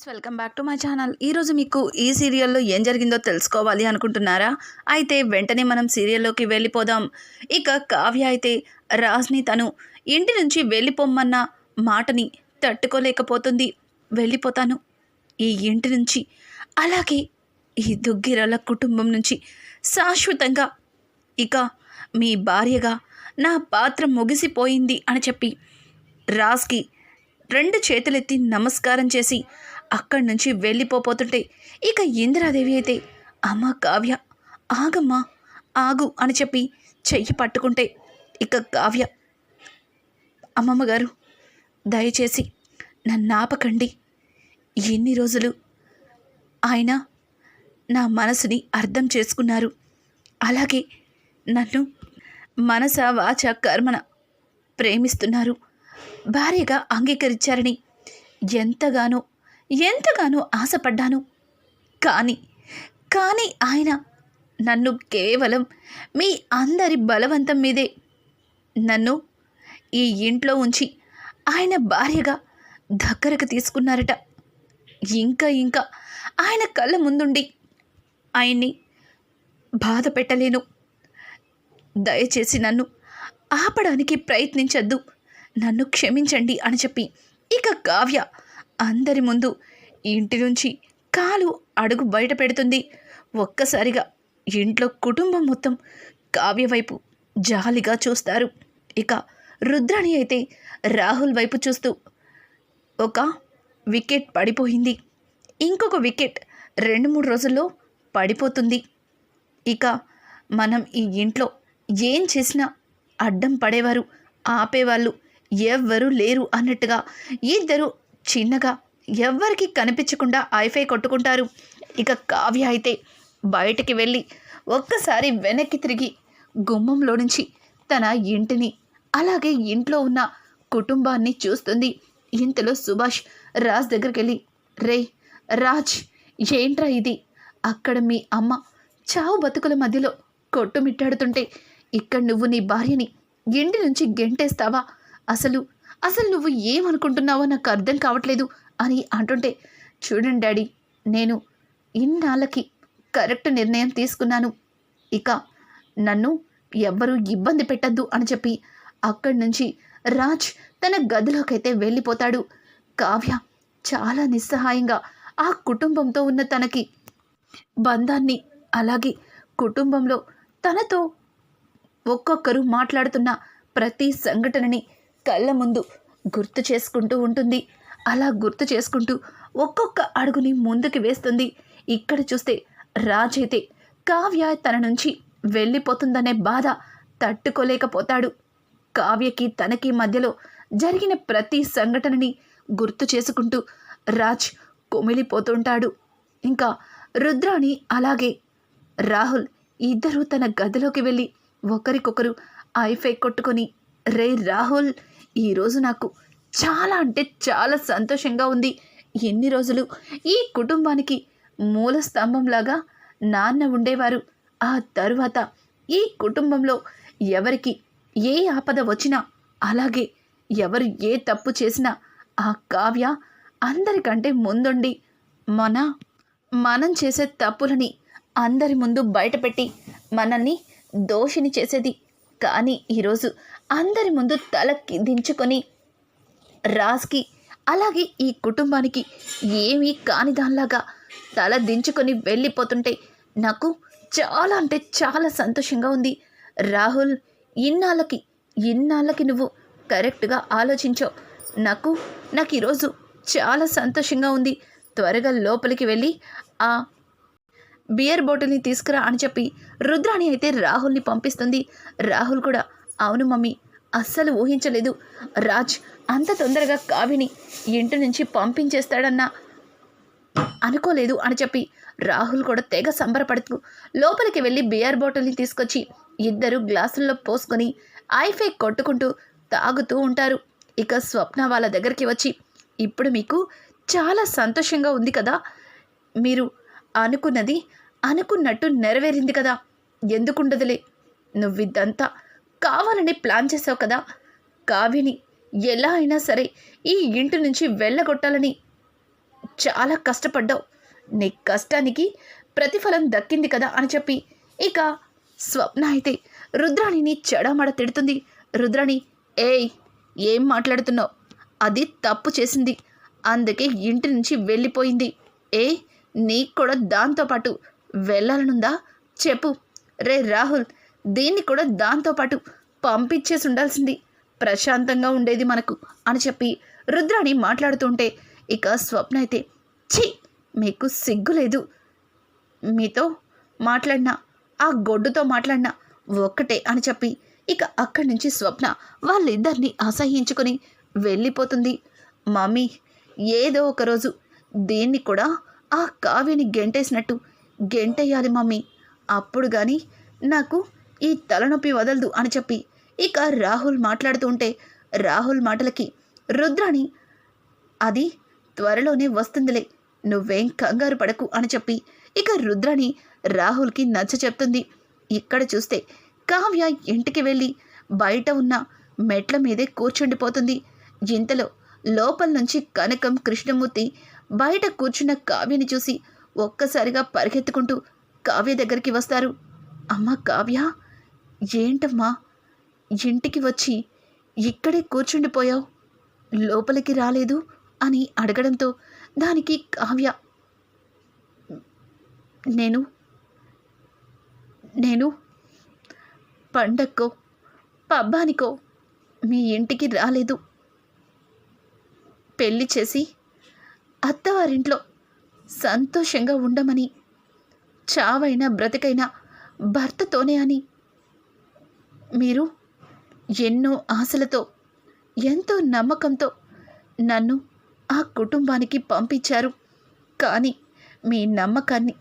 Friends welcome back to my channel. ఈరోజు మీకు ఈ సీరియల్లో ఏం జరిగిందో తెలుసుకోవాలి అనుకుంటున్నారా? అయితే వెంటనే మనం సీరియల్లోకి వెళ్ళిపోదాం. ఇక కావ్య అయితే రాజ్ని తను ఇంటి నుంచి వెళ్ళిపోమ్మన్న మాటని తట్టుకోలేకపోతుంది. వెళ్ళిపోతాను ఈ ఇంటి నుంచి. అలాగే ఈ దుగ్గిరల కుటుంబం నుంచి శాశ్వతంగా ఇక మీ భార్యగా నా పాత్ర ముగిసిపోయింది అని చెప్పి రాజ్కి రెండు చేతులెత్తి నమస్కారం చేసి అక్కడి నుంచి వెళ్ళిపోతుంటే ఇక ఇందిరాదేవి అయితే అమ్మ కావ్య ఆగమ్మా ఆగు అని చెప్పి చెయ్యి పట్టుకుంటే ఇక కావ్య అమ్మమ్మ గారు దయచేసి నన్ను ఆపకండి. ఎన్ని రోజులు ఆయన నా మనసుని అర్థం చేసుకున్నారు. అలాగే నన్ను మనస వాచ కర్మన ప్రేమిస్తున్నారు. భార్యగా అంగీకరించారని ఎంతగానో ఎంతగానో ఆశపడ్డాను. కానీ కానీ ఆయన నన్ను కేవలం మీ అందరి బలవంతం మీదే నన్ను ఈ ఇంట్లో ఉంచి ఆయన భార్యగా దగ్గరకు తీసుకున్నారట. ఇంకా ఇంకా ఆయన కళ్ళ ముందుండి ఆయన్ని బాధ పెట్టలేను. దయచేసి నన్ను ఆపడానికి ప్రయత్నించద్దు. నన్ను క్షమించండి అని చెప్పి ఇక కావ్య అందరి ముందు ఇంటి నుంచి కాలు అడుగు బయట పెడుతుంది. ఒక్కసారిగా ఇంట్లో కుటుంబం మొత్తం కావ్య వైపు జాలిగా చూస్తారు. ఇక రుద్రాణి అయితే రాహుల్ వైపు చూస్తూ ఒక వికెట్ పడిపోయింది. ఇంకొక వికెట్ రెండు మూడు రోజుల్లో పడిపోతుంది. ఇక మనం ఈ ఇంట్లో ఏం చేసినా అడ్డం పడేవారు ఆపేవాళ్ళు ఎవ్వరూ లేరు అన్నట్టుగా ఇద్దరు చిన్నగా ఎవ్వరికి కనిపించకుండా ఐఫై కొట్టుకుంటారు. ఇక కావ్య అయితే బయటికి వెళ్ళి ఒక్కసారి వెనక్కి తిరిగి గుమ్మంలో నుంచి తన ఇంటిని అలాగే ఇంట్లో ఉన్న కుటుంబాన్ని చూస్తుంది. ఇంతలో సుభాష్ రాజ్ దగ్గరికి వెళ్ళి రే రాజ్ ఏంట్రా ఇది? అక్కడ మీ అమ్మ చావు బతుకుల మధ్యలో కొట్టుమిట్టాడుతుంటే ఇక్కడ నువ్వు నీ భార్యని ఇంటి నుంచి గెంటేస్తావా? అసలు అసలు నువ్వు ఏమనుకుంటున్నావో నాకు అర్థం కావట్లేదు అని అంటుంటే చూడండి డాడీ నేను ఇన్నాళ్ళకి కరెక్ట్ నిర్ణయం తీసుకున్నాను. ఇక నన్ను ఎవ్వరూ ఇబ్బంది పెట్టద్దు అని చెప్పి అక్కడి నుంచి రాజ్ తన గదిలోకైతే వెళ్ళిపోతాడు. కావ్య చాలా నిస్సహాయంగా ఆ కుటుంబంతో ఉన్న తనకి బంధాన్ని అలాగే కుటుంబంలో తనతో ఒక్కొక్కరు మాట్లాడుతున్న ప్రతి సంఘటనని కళ్ళ ముందు గుర్తు చేసుకుంటూ ఉంటుంది. అలా గుర్తు చేసుకుంటూ ఒక్కొక్క అడుగుని ముందుకు వేస్తుంది. ఇక్కడ చూస్తే రాజైతే కావ్య తన నుంచి వెళ్ళిపోతుందనే బాధ తట్టుకోలేకపోతాడు. కావ్యకి తనకి మధ్యలో జరిగిన ప్రతి సంఘటనని గుర్తు చేసుకుంటూ రాజ్ కుమిలిపోతుంటాడు. ఇంకా రుద్రాణి అలాగే రాహుల్ ఇద్దరూ తన గదిలోకి వెళ్ళి ఒకరికొకరు ఐఫై కొట్టుకొని రే రాహుల్ ఈరోజు నాకు చాలా అంటే చాలా సంతోషంగా ఉంది. ఎన్ని రోజులు ఈ కుటుంబానికి మూల స్తంభంలాగా నాన్న ఉండేవారు. ఆ తరువాత ఈ కుటుంబంలో ఎవరికి ఏ ఆపద వచ్చినా అలాగే ఎవరు ఏ తప్పు చేసినా ఆ కావ్య అందరికంటే ముందుండి మన మనం చేసే తప్పులని అందరి ముందు బయటపెట్టి మనల్ని దోషిని చేసేది. కానీ ఈరోజు అందరి ముందు తలకి దించుకొని రాజ్కి అలాగే ఈ కుటుంబానికి ఏమీ కాని దానిలాగా తల దించుకొని వెళ్ళిపోతుంటే నాకు చాలా అంటే చాలా సంతోషంగా ఉంది. రాహుల్ ఇన్నాళ్ళకి ఇన్నాళ్ళకి నువ్వు కరెక్ట్గా ఆలోచించావు నాకు నాకు ఈరోజు చాలా సంతోషంగా ఉంది. త్వరగా లోపలికి వెళ్ళి ఆ బియర్ బాటిల్ని తీసుకురా అని చెప్పి రుద్రాణి అయితే రాహుల్ని పంపిస్తుంది. రాహుల్ కూడా అవును మమ్మీ అస్సలు ఊహించలేదు. రాజ్ అంత తొందరగా కావిని ఇంటి నుంచి పంపించేస్తాడన్నా అనుకోలేదు అని చెప్పి రాహుల్ కూడా తెగ సంబరపడుతూ లోపలికి వెళ్ళి బియర్ బాటిల్ని తీసుకొచ్చి ఇద్దరు గ్లాసుల్లో పోసుకొని ఐఫై కొట్టుకుంటూ తాగుతూ ఉంటారు. ఇక స్వప్న వాళ్ళ దగ్గరికి వచ్చి ఇప్పుడు మీకు చాలా సంతోషంగా ఉంది కదా? మీరు అనుకున్నది అనుకున్నట్టు నెరవేరింది కదా. ఎందుకుండదులే? నువ్విద్దంతా కావాలని ప్లాన్ చేసావు కదా. కావ్యని ఎలా అయినా సరే ఈ ఇంటి నుంచి వెళ్ళగొట్టాలని చాలా కష్టపడ్డావు. నీ కష్టానికి ప్రతిఫలం దక్కింది కదా అని చెప్పి. ఇక స్వప్న అయితే రుద్రాణిని చెడమడ తిడుతుంది. రుద్రాణి ఏయ్ ఏం మాట్లాడుతున్నావు? అది తప్పు చేసింది. అందుకే ఇంటి నుంచి వెళ్ళిపోయింది. ఏ నీకు కూడా దాంతోపాటు వెళ్ళాలనుందా? చెప్పు. రే రాహుల్ దీన్ని కూడా దాంతోపాటు పంపించేసి ఉండాల్సింది. ప్రశాంతంగా ఉండేది మనకు అని చెప్పి రుద్రాణి మాట్లాడుతుంటే ఇక స్వప్న అయితే ఛీ మీకు సిగ్గు లేదు. మీతో మాట్లాడినా ఆ గొడ్డుతో మాట్లాడినా ఒక్కటే అని చెప్పి ఇక అక్కడి నుంచి స్వప్న వాళ్ళిద్దరిని అసహ్యించుకొని వెళ్ళిపోతుంది. మమ్మీ ఏదో ఒకరోజు దీన్ని కూడా ఆ కావ్యని గెంటేసినట్టు గెంటేయాలి మమ్మీ. అప్పుడు కానీ నాకు ఈ తలనొప్పి వదలదు అని చెప్పి ఇక రాహుల్ మాట్లాడుతుంటే రాహుల్ మాటలకి రుద్రాణి అది త్వరలోనే వస్తుందిలే నువ్వేం కంగారు పడకు అని చెప్పి ఇక రుద్రాణి రాహుల్కి నచ్చ చెప్తుంది. ఇక్కడ చూస్తే కావ్య ఇంటికి వెళ్ళి బయట ఉన్న మెట్ల మీదే కూర్చుండిపోతుంది. ఇంతలో లోపల నుంచి కనకం కృష్ణమూర్తి బయట కూర్చున్న కావ్యని చూసి ఒక్కసారిగా పరిగెత్తుకుంటూ కావ్య దగ్గరికి వస్తారు. అమ్మ కావ్య ఏంటమ్మా? ఇంటికి వచ్చి ఇక్కడే కూర్చుండిపోయావు. లోపలికి రాలేదు అని అడగడంతో దానికి కావ్య నేను నేను పండక్కో పబ్బానికో మీ ఇంటికి రాలేదు. పెళ్ళి చేసి అత్తవారింట్లో సంతోషంగా ఉండమని. చావైనా బ్రతికైనా భర్తతోనే అని. మీరు ఎన్నో ఆశలతో ఎంతో నమ్మకంతో నన్ను ఆ కుటుంబానికి పంపించారు. కానీ మీ నమ్మకాన్ని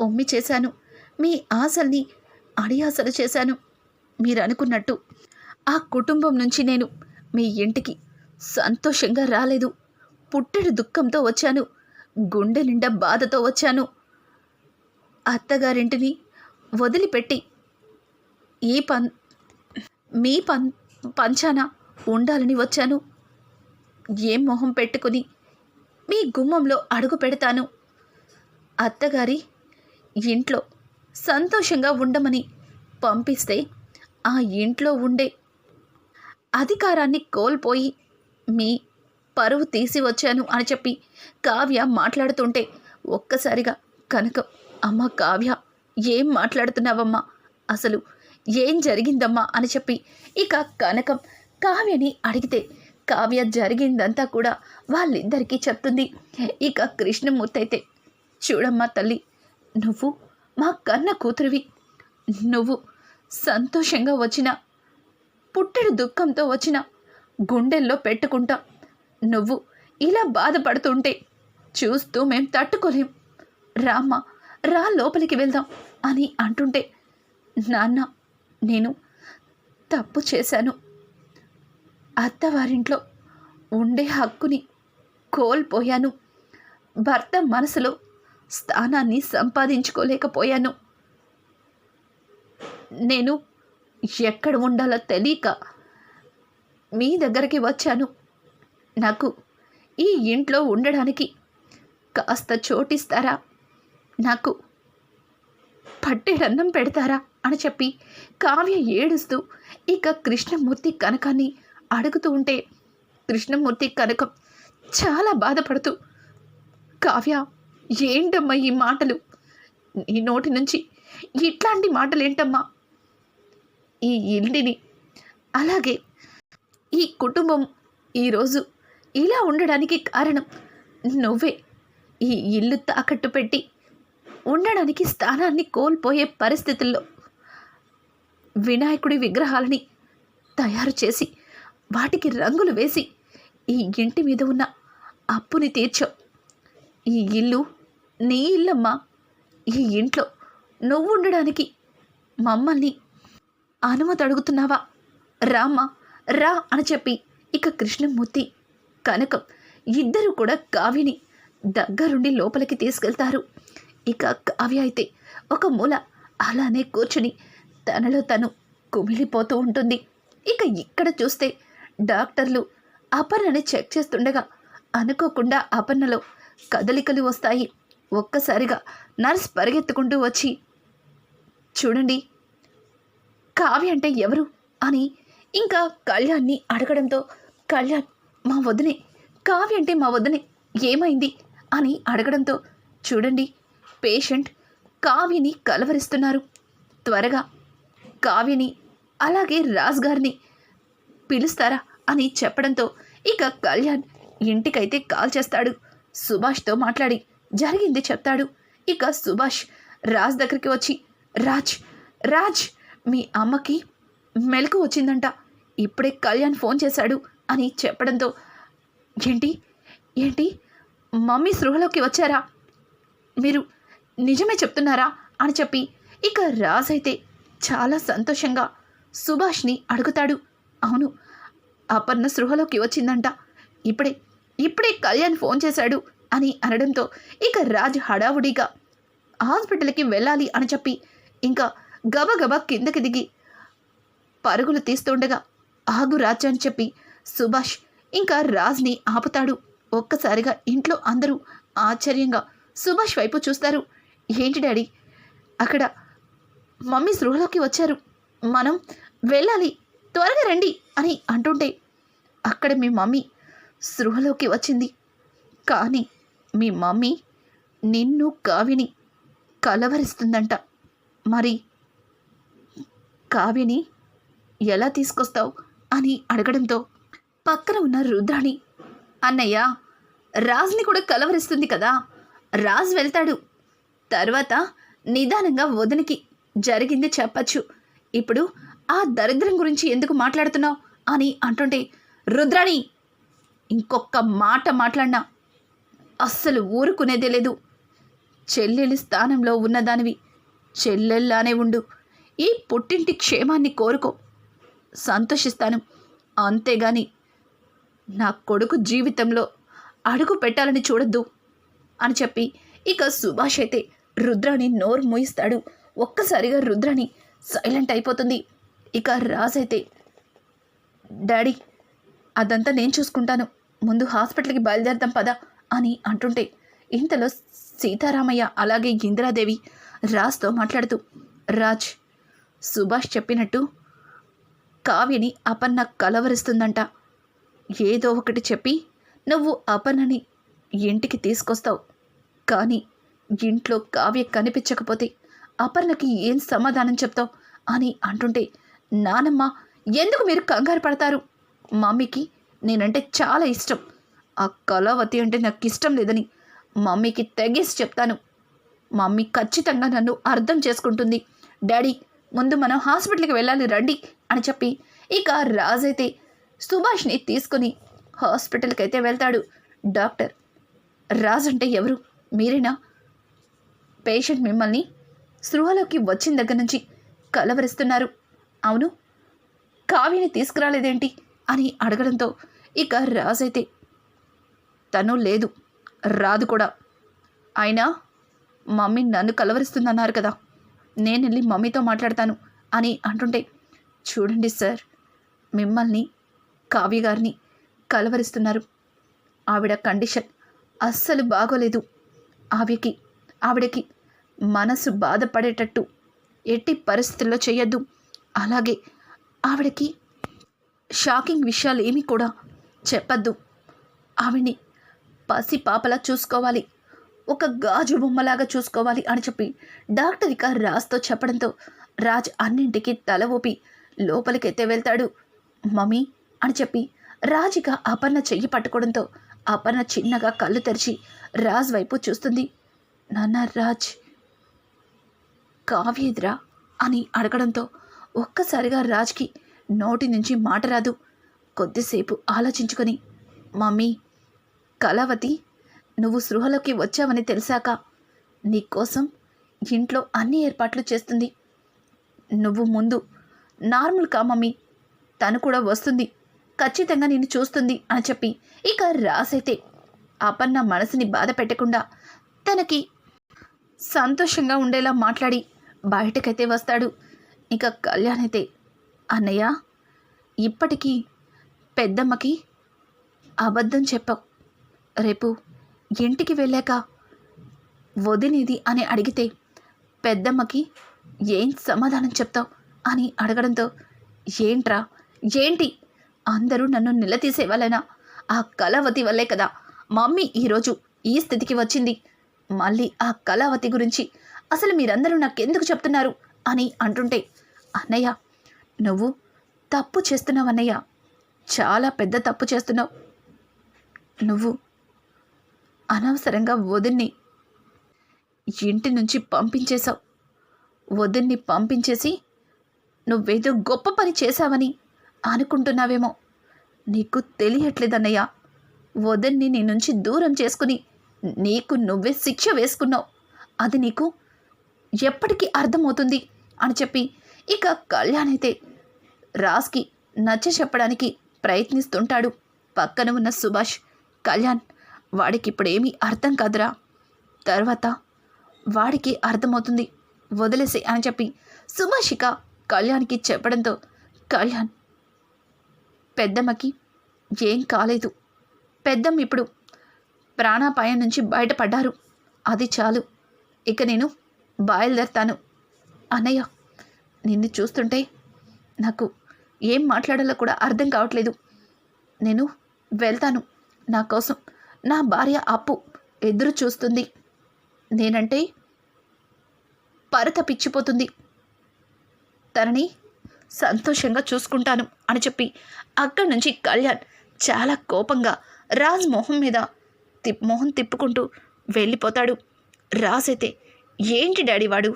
ఉమ్మి చేశాను. మీ ఆశల్ని అడియాసలు చేశాను. మీరు అనుకున్నట్టు ఆ కుటుంబం నుంచి నేను మీ ఇంటికి సంతోషంగా రాలేదు. పుట్టెడు దుఃఖంతో వచ్చాను. గుండె నిండా బాధతో వచ్చాను. అత్తగారింటిని వదిలిపెట్టి ఈ పన్ మీ పన్ పంచాన ఉండాలని వచ్చాను. ఏం మొహం పెట్టుకుని మీ గుమ్మంలో అడుగు పెడతాను. అత్తగారి ఇంట్లో సంతోషంగా ఉండమని పంపిస్తే ఆ ఇంట్లో ఉండే అధికారాన్ని కోల్పోయి మీ పరువు తీసి వచ్చాను అని చెప్పి కావ్య మాట్లాడుతుంటే ఒక్కసారిగా కనకం అమ్మ కావ్య ఏం మాట్లాడుతున్నావమ్మా? అసలు ఏం జరిగిందమ్మా? అని చెప్పి ఇక కనకం కావ్యని అడిగితే కావ్య జరిగిందంతా కూడా వాళ్ళిద్దరికీ చెప్తుంది. ఇక కృష్ణమూర్తి అయితే చూడమ్మా తల్లి నువ్వు మా కన్న కూతురివి. నువ్వు సంతోషంగా వచ్చిన పుట్టడు దుఃఖంతో వచ్చిన గుండెల్లో పెట్టుకుంటా నువ్వు ఇలా బాధపడుతుంటే చూస్తూ మేం తట్టుకోలేం. రామ్మ రా లోపలికి వెళ్దాం అని అంటుంటే నాన్న నేను తప్పు చేశాను. అత్తవారింట్లో ఉండే హక్కుని కోల్పోయాను. భర్త మనసులో స్థానాన్ని సంపాదించుకోలేకపోయాను. నేను ఎక్కడ ఉండాలో తెలియక మీ దగ్గరికి వచ్చాను. నాకు ఈ ఇంట్లో ఉండడానికి కాస్త చోటిస్తారా? నాకు పట్టెడన్నం పెడతారా? అని చెప్పి కావ్య ఏడుస్తూ ఇక కృష్ణమూర్తి కనకాన్ని అడుగుతూ ఉంటే కృష్ణమూర్తి కనకం చాలా బాధపడుతూ కావ్య ఏంటమ్మా ఈ మాటలు? నీ నోటి నుంచి ఇట్లాంటి మాటలు ఏంటమ్మా ఈ ఇంటిని అలాగే ఈ కుటుంబం ఈరోజు ఇలా ఉండడానికి కారణం నువ్వే. ఈ ఇల్లు తాకట్టు పెట్టి ఉండడానికి స్థానాన్ని కోల్పోయే పరిస్థితుల్లో వినాయకుడి విగ్రహాలని తయారు చేసి వాటికి రంగులు వేసి ఈ ఇంటి మీద ఉన్న అప్పుని తీర్చావు ఈ ఇల్లు నీ ఇల్లమ్మా. ఈ ఇంట్లో నువ్వు ఉండడానికి మమ్మల్ని అనుమతి అడుగుతున్నావా? రామ్మా రా అని చెప్పి ఇక కృష్ణమూర్తి కనకం. ఇద్దరు కూడా కావ్యని దగ్గరుండి లోపలికి తీసుకెళ్తారు. ఇక కావ్య అయితే ఒక మూల అలానే కూర్చుని తనలో తను కుమిలిపోతూ ఉంటుంది. ఇక ఇక్కడ చూస్తే డాక్టర్లు అపర్ణని చెక్ చేస్తుండగా అనుకోకుండా అపర్ణలో కదలికలు వస్తాయి. ఒక్కసారిగా నర్స్ పరిగెత్తుకుంటూ వచ్చి చూడండి కావ్య అంటే ఎవరు? అని ఇంకా కళ్యాణ్ని అడగడంతో కళ్యాణ్ మా వదినే కావ్య అంటే మా వదినే ఏమైంది? అని అడగడంతో చూడండి పేషెంట్ కావ్యని కలవరిస్తున్నారు. త్వరగా కావ్యని అలాగే రాజ్ గారిని పిలుస్తారా? అని చెప్పడంతో ఇక కళ్యాణ్ ఇంటికైతే కాల్ చేస్తాడు. సుభాష్తో మాట్లాడి జరిగింది చెప్తాడు. ఇక సుభాష్ రాజ్ దగ్గరికి వచ్చి రాజ్ రాజ్ మీ అమ్మకి మెలకు వచ్చిందంట. ఇప్పుడే కళ్యాణ్ ఫోన్ చేశాడు. అని చెప్పడంతో ఏంటి? ఏంటి? మమ్మీ సృహలోకి వచ్చారా? మీరు నిజమే చెప్తున్నారా? అని చెప్పి ఇక రాజ్ అయితే చాలా సంతోషంగా సుభాష్ని అడుగుతాడు. అవును అపర్ణ సృహలోకి వచ్చిందంట. ఇప్పుడే ఇప్పుడే కళ్యాణ్ ఫోన్ చేశాడు అని అనడంతో ఇక రాజ్ హడావుడిగా హాస్పిటల్కి వెళ్ళాలి అని చెప్పి ఇంకా గబగబా కిందకి దిగి పరుగులు తీస్తుండగా ఆగు రాజ్ అని చెప్పి సుభాష్ ఇంకా రాజ్ని ఆపుతాడు. ఒక్కసారిగా ఇంట్లో అందరూ ఆశ్చర్యంగా సుభాష్ వైపు చూస్తారు. ఏంటి డాడీ? అక్కడ మమ్మీ సృహలోకి వచ్చారు. మనం వెళ్ళాలి త్వరగా రండి అని అంటుంటే అక్కడ మీ మమ్మీ సృహలోకి వచ్చింది. కానీ మీ మమ్మీ నిన్ను కావిని కలవరిస్తుందంట. మరి కావ్యని ఎలా తీసుకొస్తావు అని అడగడంతో పక్కన ఉన్న రుద్రాణి. అన్నయ్య రాజ్ని కూడా కలవరిస్తుంది కదా. రాజ్ వెళ్తాడు. తర్వాత నిదానంగా వదినకి జరిగింది చెప్పచ్చు. ఇప్పుడు ఆ దరిద్రం గురించి ఎందుకు మాట్లాడుతున్నావు అని అంటుంటే రుద్రాణి ఇంకొక మాట మాట్లాడినా అస్సలు ఊరుకునేదే లేదు. చెల్లెలి స్థానంలో ఉన్నదానివి చెల్లెల్లానే ఉండు. ఈ పుట్టింటి క్షేమాన్ని కోరుకో. సంతోషిస్తాను. అంతేగాని నా కొడుకు జీవితంలో అడుగు పెట్టాలని చూడొద్దు అని చెప్పి ఇక సుభాష్ అయితే రుద్రాని నోరు మూయిస్తాడు. ఒక్కసారిగా రుద్రాని సైలెంట్ అయిపోతుంది. ఇక రాజ్ అయితే డాడీ అదంతా నేను చూసుకుంటాను. ముందు హాస్పిటల్కి బయలుదేరదాం పద అని అంటుంటే ఇంతలో సీతారామయ్య అలాగే ఇందిరాదేవి రాజ్తో మాట్లాడుతూ రాజ్ సుభాష్ చెప్పినట్టు కావ్యని అపన్న కలవరిస్తుందంట. ఏదో ఒకటి చెప్పి నువ్వు అపర్ణని ఇంటికి తీసుకొస్తావు. కానీ ఇంట్లో కావ్య కనిపించకపోతే అపర్ణకి ఏం సమాధానం చెప్తావు అని అంటుంటే నానమ్మ ఎందుకు మీరు కంగారు పడతారు? మమ్మీకి నేనంటే చాలా ఇష్టం. ఆ కళావతి అంటే నాకు ఇష్టం లేదని మమ్మీకి తెగేసి చెప్తాను. మమ్మీ ఖచ్చితంగా నన్ను అర్థం చేసుకుంటుంది. డాడీ ముందు మనం హాస్పిటల్కి వెళ్ళాలి రండి అని చెప్పి ఇక రాజైతే సుభాష్ని తీసుకుని హాస్పిటల్కి అయితే వెళ్తాడు. డాక్టర్ రాజ్ అంటే ఎవరు? మీరేనా? పేషెంట్ మిమ్మల్ని సృహలోకి వచ్చిన దగ్గర నుంచి కలవరిస్తున్నారు. అవును. కావ్యని తీసుకురాలేదేంటి అని అడగడంతో ఇక రాజైతే తను లేదు రాదు కూడా. అయినా మమ్మీ నన్ను కలవరిస్తుందన్నారు కదా. నేను వెళ్ళి మమ్మీతో మాట్లాడతాను అని అంటుంటే చూడండి సార్ మిమ్మల్ని కావ్య గారిని కలవరిస్తున్నారు. ఆవిడ కండిషన్ అస్సలు బాగోలేదు. ఆవికి ఆవిడకి మనసు బాధపడేటట్టు ఎట్టి పరిస్థితుల్లో చేయొద్దు అలాగే ఆవిడకి షాకింగ్ విషయాలు ఏమీ కూడా చెప్పద్దు. ఆవిడ్ని పసి పాపలా చూసుకోవాలి. ఒక గాజు బొమ్మలాగా చూసుకోవాలి అని చెప్పి డాక్టర్ ఇక రాజ్తో చెప్పడంతో రాజ్ అన్నింటికి తల ఊపి లోపలికైతే వెళ్తాడు. మమ్మీ అని చెప్పి రాజిక అపర్ణ చెయ్యి పట్టుకోవడంతో అపర్ణ చిన్నగా కళ్ళు తెరిచి రాజ్ వైపు చూస్తుంది. నాన్న రాజ్! కావ్యేద్రా! అని అడగడంతో ఒక్కసారిగా రాజ్కి నోటి నుంచి మాట రాదు. కొద్దిసేపు ఆలోచించుకొని మమ్మీ కళావతి నువ్వు సృహలోకి వచ్చావని తెలిసాక నీకోసం ఇంట్లో అన్ని ఏర్పాట్లు చేస్తుంది. నువ్వు ముందు నార్మల్ కా మమ్మీ? తను కూడా వస్తుంది. ఖచ్చితంగా నేను చూస్తుంది అని చెప్పి ఇక రాసైతే అపన్న మనసుని బాధ పెట్టకుండా తనకి సంతోషంగా ఉండేలా మాట్లాడి బయటకైతే వస్తాడు. ఇక కళ్యాణ్ అయితే అన్నయ్య ఇప్పటికీ పెద్దమ్మకి అబద్ధం చెప్పావు. రేపు ఇంటికి వెళ్ళాక వదినిది అని అడిగితే పెద్దమ్మకి ఏం సమాధానం చెప్తావు? అని అడగడంతో ఏంట్రా ఏంటి? అందరూ నన్ను నిలదీసేవాళ్ళైనా. ఆ కళావతి వల్లే కదా. మమ్మీ ఈరోజు ఈ స్థితికి వచ్చింది. మళ్ళీ ఆ కళావతి గురించి అసలు మీరందరూ నాకెందుకు చెప్తున్నారు అని అంటుంటే అన్నయ్య నువ్వు తప్పు చేస్తున్నావు అన్నయ్య. చాలా పెద్ద తప్పు చేస్తున్నావు. నువ్వు అనవసరంగా వదిన్ని ఇంటి నుంచి పంపించేశావు. వదిన్ని పంపించేసి నువ్వేదో గొప్ప పని చేశావని అనుకుంటున్నావేమో? నీకు తెలియట్లేదన్నయ్య. వదన్ని నీ నుంచి దూరం చేసుకుని నీకు నువ్వే శిక్ష వేసుకున్నావు. అది నీకు ఎప్పటికీ అర్థమవుతుంది అని చెప్పి ఇక కళ్యాణ్ అయితే రాజ్కి నచ్చ చెప్పడానికి ప్రయత్నిస్తుంటాడు. పక్కన ఉన్న సుభాష్ కళ్యాణ్ వాడికి ఇప్పుడేమీ అర్థం కాదురా. తర్వాత వాడికి అర్థమవుతుంది. వదిలేసి అని చెప్పి సుభాషిక కళ్యాణ్కి చెప్పడంతో కళ్యాణ్ పెద్దమ్మకి ఏం కాలేదు. పెద్దమ్మ ఇప్పుడు ప్రాణాపాయం నుంచి బయటపడ్డారు. అది చాలు. ఇక నేను బయలుదేరుతాను. అన్నయ్య నిన్ను చూస్తుంటే నాకు ఏం మాట్లాడాలో కూడా అర్థం కావట్లేదు. నేను వెళ్తాను. నా కోసం నా భార్య అప్పు ఎదురు చూస్తుంది. నేనంటే పరత పిచ్చిపోతుంది. తనని సంతోషంగా చూసుకుంటాను అని చెప్పి అక్కడి నుంచి కళ్యాణ్ చాలా కోపంగా రాజ్ మొహం మీద తిప్ మొహం తిప్పుకుంటూ వెళ్ళిపోతాడు. రాజ్ అయితే ఏంటి డాడీ వాడు?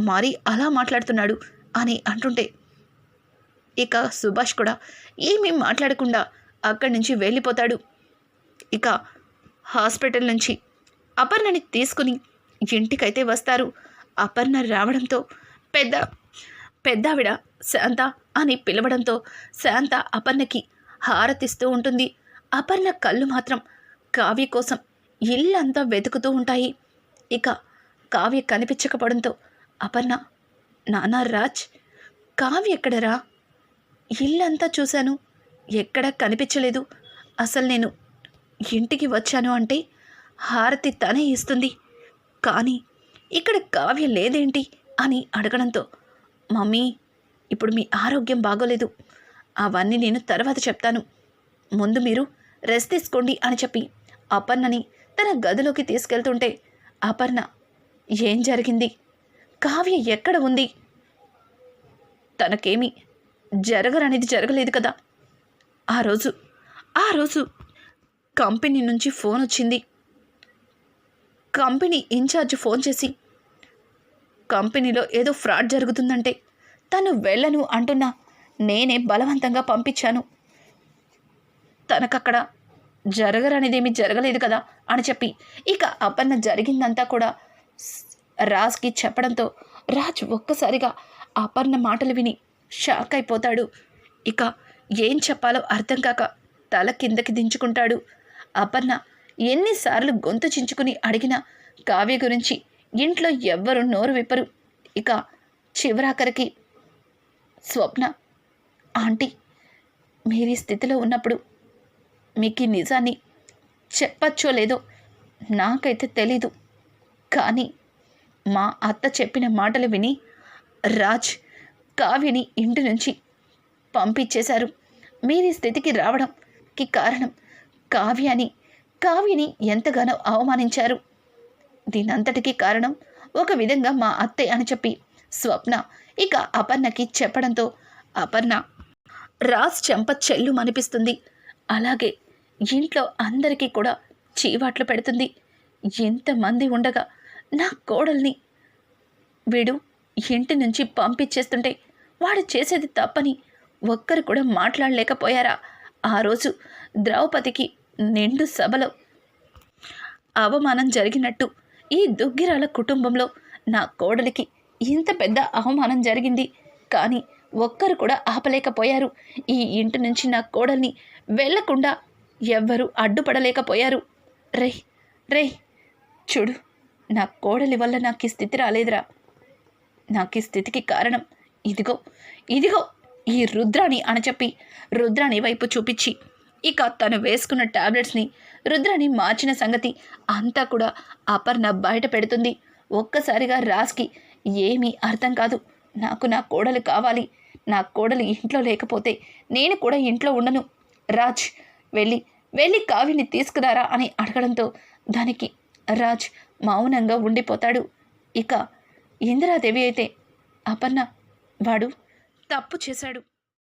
మరీ అలా మాట్లాడుతున్నాడు? అని అంటుంటే ఇక సుభాష్ కూడా ఏమీ మాట్లాడకుండా అక్కడి నుంచి వెళ్ళిపోతాడు. ఇక హాస్పిటల్ నుంచి అపర్ణని తీసుకుని ఇంటికైతే వస్తారు. అపర్ణ రావడంతో పెద్ద పెద్దావిడ శాంత అని పిలవడంతో శాంత అపర్ణకి హారతిస్తూ ఉంటుంది. అపర్ణ కళ్ళు మాత్రం కావ్య కోసం ఇల్లంతా వెతుకుతూ ఉంటాయి. ఇక కావ్య కనిపించకపోవడంతో అపర్ణ నానా రాజ్ కావ్య ఎక్కడరా? ఇల్లంతా చూశాను ఎక్కడా కనిపించలేదు. అసలు నేను ఇంటికి వచ్చాను అంటే హారతి తనే ఇస్తుంది. కానీ ఇక్కడ కావ్య లేదేంటి? అని అడగడంతో మమ్మీ ఇప్పుడు మీ ఆరోగ్యం బాగోలేదు. అవన్నీ నేను తర్వాత చెప్తాను. ముందు మీరు రెస్ట్ తీసుకోండి అని చెప్పి అపర్ణని తన గదిలోకి తీసుకెళ్తుంటే అపర్ణ ఏం జరిగింది? కావ్య ఎక్కడ ఉంది? తనకేమి జరగరనేది జరగలేదు కదా. ఆ రోజు ఆ రోజు కంపెనీ నుంచి ఫోన్ వచ్చింది. కంపెనీ ఇన్ఛార్జ్ ఫోన్ చేసి కంపెనీలో ఏదో ఫ్రాడ్ జరుగుతుందంటే తను వెళ్ళను అంటున్నా. నేనే బలవంతంగా పంపించాను. తనకక్కడ జరగరనేదేమీ జరగలేదు కదా అని చెప్పి ఇక అపర్ణ జరిగిందంతా కూడా స్- రాజ్కి చెప్పడంతో రాజ్ ఒక్కసారిగా అపర్ణ మాటలు విని షాక్ అయిపోతాడు. ఇక ఏం చెప్పాలో అర్థం కాక తల కిందకి దించుకుంటాడు. అపర్ణ ఎన్నిసార్లు గొంతు చించుకుని అడిగినా కావ్య గురించి ఇంట్లో ఎవ్వరు నోరు విప్పరు. ఇక చివరాఖరికి స్వప్న ఆంటీ మీరు ఈ స్థితిలో ఉన్నప్పుడు మీకు ఈ నిజాన్ని చెప్పచ్చో లేదో నాకైతే తెలీదు. కానీ మా అత్త చెప్పిన మాటలు విని రాజ్ కావ్యని ఇంటి నుంచి పంపించేశారు. మీరు ఈ స్థితికి రావడంకి కారణం కావ్యాని కావ్యని ఎంతగానో అవమానించారు. దీనంతటికీ కారణం ఒక విధంగా మా అత్తయ్య అని చెప్పి. స్వప్న ఇక అపర్ణకి చెప్పడంతో అపర్ణ రాజ్ చెంప చెల్లు అనిపిస్తుంది అలాగే ఇంట్లో అందరికీ కూడా చీవాట్లు పెడుతుంది. ఎంతమంది ఉండగా నా కోడల్ని వీడు ఇంటి నుంచి పంపించేస్తుంటే వాడు చేసేది తప్పని ఒక్కరు కూడా మాట్లాడలేకపోయారా? ఆ రోజు ద్రౌపదికి నిండు సభలో అవమానం జరిగినట్టు ఈ దుగ్గిరాల కుటుంబంలో నా కోడలికి ఇంత పెద్ద అవమానం జరిగింది. కానీ ఒక్కరు కూడా ఆపలేకపోయారు. ఈ ఇంటి నుంచి నా కోడల్ని వెళ్ళకుండా ఎవ్వరూ అడ్డుపడలేకపోయారు. రే రే చూడు నా కోడలి వల్ల నాకు ఈ స్థితి రాలేదురా. నాకు ఈ స్థితికి కారణం ఇదిగో ఇదిగో ఈ రుద్రాణి అని చెప్పి రుద్రాణి వైపు చూపించి ఇక తను వేసుకున్న టాబ్లెట్స్ని రుద్రని మార్చిన సంగతి అంతా కూడా అపర్ణ బయట పెడుతుంది. ఒక్కసారిగా రాజ్కి ఏమీ అర్థం కాదు. నాకు నా కోడలు కావాలి. నా కోడలు ఇంట్లో లేకపోతే నేను కూడా ఇంట్లో ఉండను. రాజ్ వెళ్ళి వెళ్ళి కావ్యని తీసుకురారా అని అడగడంతో దానికి రాజ్ మౌనంగా ఉండిపోతాడు. ఇక ఇందిరాదేవి అయితే అపర్ణ వాడు తప్పు చేశాడు.